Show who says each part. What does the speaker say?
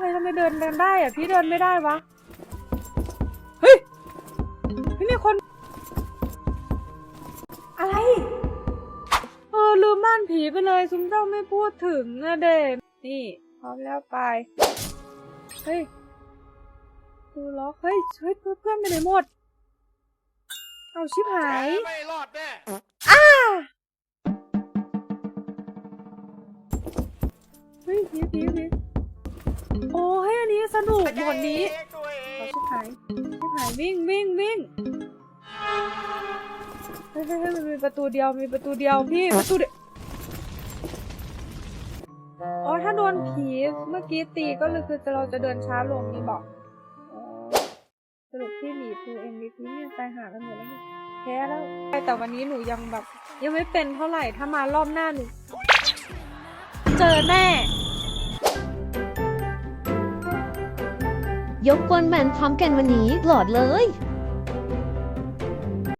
Speaker 1: ทำไมทำไมเดินเดินได้อะพี่เดินไม่ได้วะ เฮ้ยพี่มีคน อะไร เออลืมบ้านผีไปเลยซุ้มเจ้าไม่พูดถึงนะเด็นี่พร้อมแล้วไป เฮ้ยดูล็อกเฮ้ยเฮ้ยเพื่อนเพื่อนไปไหนหมด เอาชิบหาย
Speaker 2: ไม่รอดแน่
Speaker 1: เฮ้ยผีผีผีโอ้ยอั นุกหมดนี้
Speaker 2: ตัวเอา
Speaker 1: ชิบหายชิบหายวิ่งวิ่งวิ่งเฮ้ยเฮ้ยเฮ้ยมันมีประตูเดียวมีประตูเดียวพี่ประตูเดียวอ๋อถ้าโดนผีเมื่อกี้ตีก็เลยคือเราจะเดินช้าลงนี่บอกอ๋อสรุปที่หลีทูเอ็มวีพีเนี่ยตายหากันหมดแล้วเนี่ยแพ้แล้วแต่วันนี้หนูยังแบบ ยังไม่เป็นเท่าไหร่ถ้ามารอบหน้าหนู เจอแน่
Speaker 3: ยกกวนแมนพร้อมกันวันนี้โหลดเลย